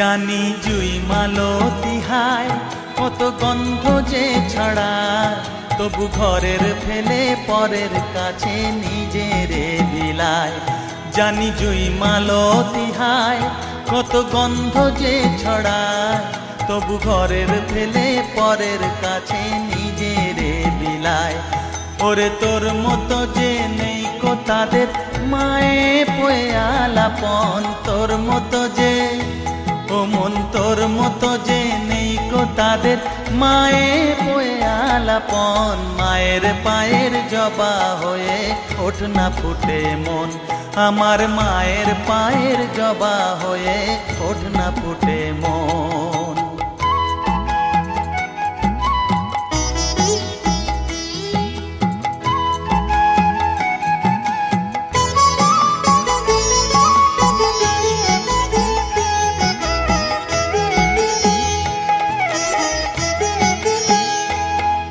জানি জুই মালো তিহায়, কত গন্ধ যে ছড়ায় তবু ঘরের ফেলে পরের কাছে নিজের বিলায়। জানি জুই মালো তিহায়, কত গন্ধ যে ছড়ায় তবু ঘরের ফেলে পরের কাছে নিজের বিলায়। ওরে তোর মতো যে নেই কো তাদের, মায়ে পয়ে আলাপন। তোর মতো যে ও মন তোর মতো যে নেই গো তাদের। মায়ে বয়ে আলাপন, মায়ের পায়ের জবা হয়ে ওঠ না ফুটে মন। আমার মায়ের পায়ের জবা হয়ে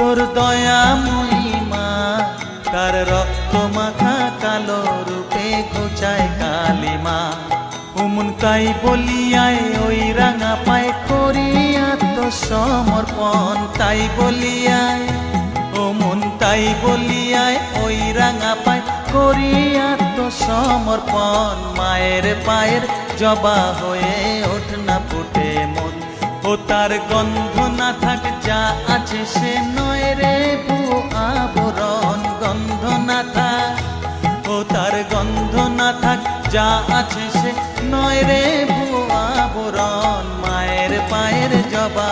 তোর দয়া মহিমা তার রক্ত মাখা কালো রূপে ঘুচায় কালিমা উমন তাই বলিয়ায় ওই রাঙা পায় করি আত্মসমর্পণ তাই বলিয়ায়। ও মন তাই বলিয়ায় ওই রাঙা পায় করি আত্মসমর্পণ, মায়ের পায়ের জবা হয়ে ওঠ না ফুটে মন। ও তার গন্ধ না থাক, যা আছে সে নয়। রে ভু আবরণ গন্ধ না থাক ও তার গন্ধ না থাক যা আছে সে নয় রে ভু আবরণ, মায়ের পায়ের জবা